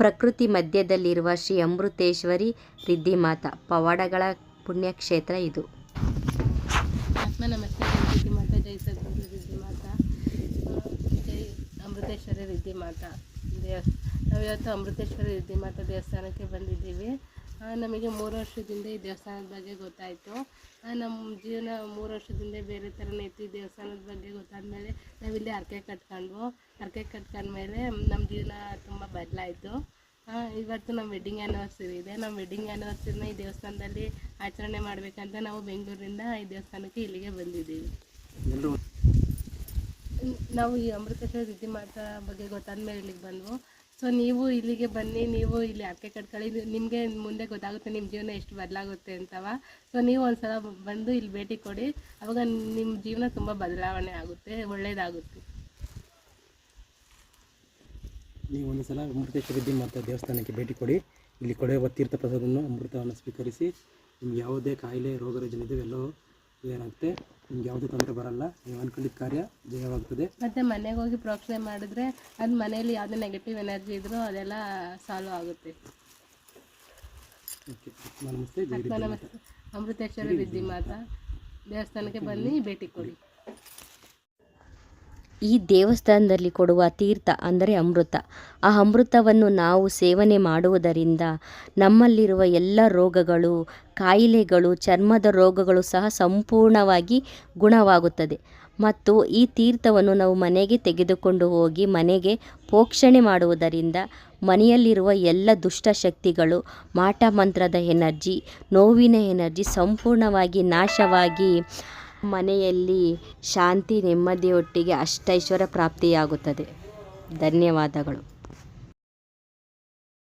ಪ್ರಕೃತಿ ಮಧ್ಯದಲ್ಲಿರುವ ಶ್ರೀ ಅಮೃತೇಶ್ವರಿ ರಿದ್ಧಿಮಾತಾ. ಪವಾಡಗಳ ಪುಣ್ಯಕ್ಷೇತ್ರ ಇದು. ಆತ್ಮ ನಮಸ್ತೆ ರಿದ್ದಿ ಮಾತಾ ಜೈ ಸದ್ಗುರು ರಿದ್ದಿಮಾತ ಜೈ ಅಮೃತೇಶ್ವರಿ ರಿದ್ದಿ ಮಾತಾ ದೇವಸ್ ನಾವಿವತ್ತು ಅಮೃತೇಶ್ವರಿ ದೇವಸ್ಥಾನಕ್ಕೆ ಬಂದಿದ್ದೀವಿ. ನಮಗೆ ಮೂರು ವರ್ಷದಿಂದ ಈ ದೇವಸ್ಥಾನದ ಬಗ್ಗೆ ಗೊತ್ತಾಯಿತು. ನಮ್ಮ ಜೀವನ ಮೂರು ವರ್ಷದಿಂದ ಬೇರೆ ಥರನೇ ಇತ್ತು. ಈ ದೇವಸ್ಥಾನದ ಬಗ್ಗೆ ಗೊತ್ತಾದ್ಮೇಲೆ ನಾವಿಲ್ಲಿ ಹರಕೆ ಕಟ್ಕೊಂಡ್ವು. ಹರಕೆ ಕಟ್ಕೊಂಡ್ಮೇಲೆ ನಮ್ಮ ಜೀವನ ತುಂಬ ಬದಲಾಯಿತು. ಇವತ್ತು ನಮ್ಮ ವೆಡ್ಡಿಂಗ್ ಆ್ಯನಿವರ್ಸರಿ ಇದೆ. ನಮ್ಮ ವೆಡ್ಡಿಂಗ್ ಆ್ಯನಿವರ್ಸರಿನ ಈ ದೇವಸ್ಥಾನದಲ್ಲಿ ಆಚರಣೆ ಮಾಡಬೇಕಂತ ನಾವು ಬೆಂಗಳೂರಿಂದ ಈ ದೇವಸ್ಥಾನಕ್ಕೆ ಇಲ್ಲಿಗೆ ಬಂದಿದ್ದೀವಿ. ನಾವು ಈ ಅಮೃತೇಶ್ವರ ರೀತಿ ಮಾತಾ ಬಗ್ಗೆ ಗೊತ್ತಾದ ಮೇಲೆ ಇಲ್ಲಿಗೆ ಬಂದ್ವು. ಸೊ ನೀವು ಇಲ್ಲಿಗೆ ಬನ್ನಿ, ನೀವು ಇಲ್ಲಿ ಅರ್ಕೆ ಕಟ್ಕೊಳ್ಳಿ. ನಿಮಗೆ ಮುಂದೆ ಗೊತ್ತಾಗುತ್ತೆ ನಿಮ್ಮ ಜೀವನ ಎಷ್ಟು ಬದಲಾಗುತ್ತೆ ಅಂತವ. ಸೊ ನೀವು ಒಂದ್ಸಲ ಬಂದು ಇಲ್ಲಿ ಭೇಟಿ ಕೊಡಿ. ಅವಾಗ ನಿಮ್ಮ ಜೀವನ ತುಂಬ ಬದಲಾವಣೆ ಆಗುತ್ತೆ ಒಳ್ಳೆಯದಾಗುತ್ತೆ ನೀವು ಒಂದು ಸಲ ಅಮೃತೇಶ್ವರ ಮತ್ತು ದೇವಸ್ಥಾನಕ್ಕೆ ಭೇಟಿ ಕೊಡಿ. ಇಲ್ಲಿ ಕೊಡೆಯುವ ತೀರ್ಥ ಪ್ರಸಾದವನ್ನು ಅಮೃತವನ್ನು ಸ್ವೀಕರಿಸಿ. ನಿಮ್ಗೆ ಯಾವುದೇ ಕಾಯಿಲೆ, ರೋಗ, ರುಜಿನ ಎಲ್ಲವೂ ಏನಾಗುತ್ತೆ ನಿಮ್ಗೆ ಯಾವುದೇ ತೊಂದರೆ ಬರಲ್ಲ. ನೀವು ಅನ್ಕೊಂಡಿದ್ದ ಕಾರ್ಯ ಜಯವಾಗ್ತದೆ. ಮತ್ತೆ ಮನೆಗೆ ಹೋಗಿ ಪ್ರೋಕ್ಸೆ ಮಾಡಿದ್ರೆ ಅದು ಮನೆಯಲ್ಲಿ ಯಾವುದೇ ನೆಗೆಟಿವ್ ಎನರ್ಜಿ ಇದ್ರೂ ಅದೆಲ್ಲ ಸಾಲ್ವ್ ಆಗುತ್ತೆ. ಓಕೆ. ನಮಸ್ತೆ. ಜೈ ಅಮೃತೇಶ್ವರ ರಿದ್ದಿ ಮಾತಾ. ದೇವಸ್ಥಾನಕ್ಕೆ ಬನ್ನಿ ಭೇಟಿ ಕೊಡಿ. ಈ ದೇವಸ್ಥಾನದಲ್ಲಿ ಕೊಡುವ ತೀರ್ಥ ಅಂದರೆ ಅಮೃತ. ಆ ಅಮೃತವನ್ನು ನಾವು ಸೇವನೆ ಮಾಡುವುದರಿಂದ ನಮ್ಮಲ್ಲಿರುವ ಎಲ್ಲ ರೋಗಗಳು, ಕಾಯಿಲೆಗಳು, ಚರ್ಮದ ರೋಗಗಳು ಸಹ ಸಂಪೂರ್ಣವಾಗಿ ಗುಣವಾಗುತ್ತದೆ. ಮತ್ತು ಈ ತೀರ್ಥವನ್ನು ನಾವು ಮನೆಗೆ ತೆಗೆದುಕೊಂಡು ಹೋಗಿ ಮನೆಗೆ ಪೋಕ್ಷಣೆ ಮಾಡುವುದರಿಂದ ಮನೆಯಲ್ಲಿರುವ ಎಲ್ಲ ದುಷ್ಟಶಕ್ತಿಗಳು ಮಾಟ ಮಂತ್ರದ ಎನರ್ಜಿ, ನೋವಿನ ಎನರ್ಜಿ ಸಂಪೂರ್ಣವಾಗಿ ನಾಶವಾಗಿ ಮನೆಯಲ್ಲಿ ಶಾಂತಿ ನೆಮ್ಮದಿಯೊಟ್ಟಿಗೆ ಅಷ್ಟೈಶ್ವರ್ಯ ಪ್ರಾಪ್ತಿಯಾಗುತ್ತದೆ. ಧನ್ಯವಾದಗಳು.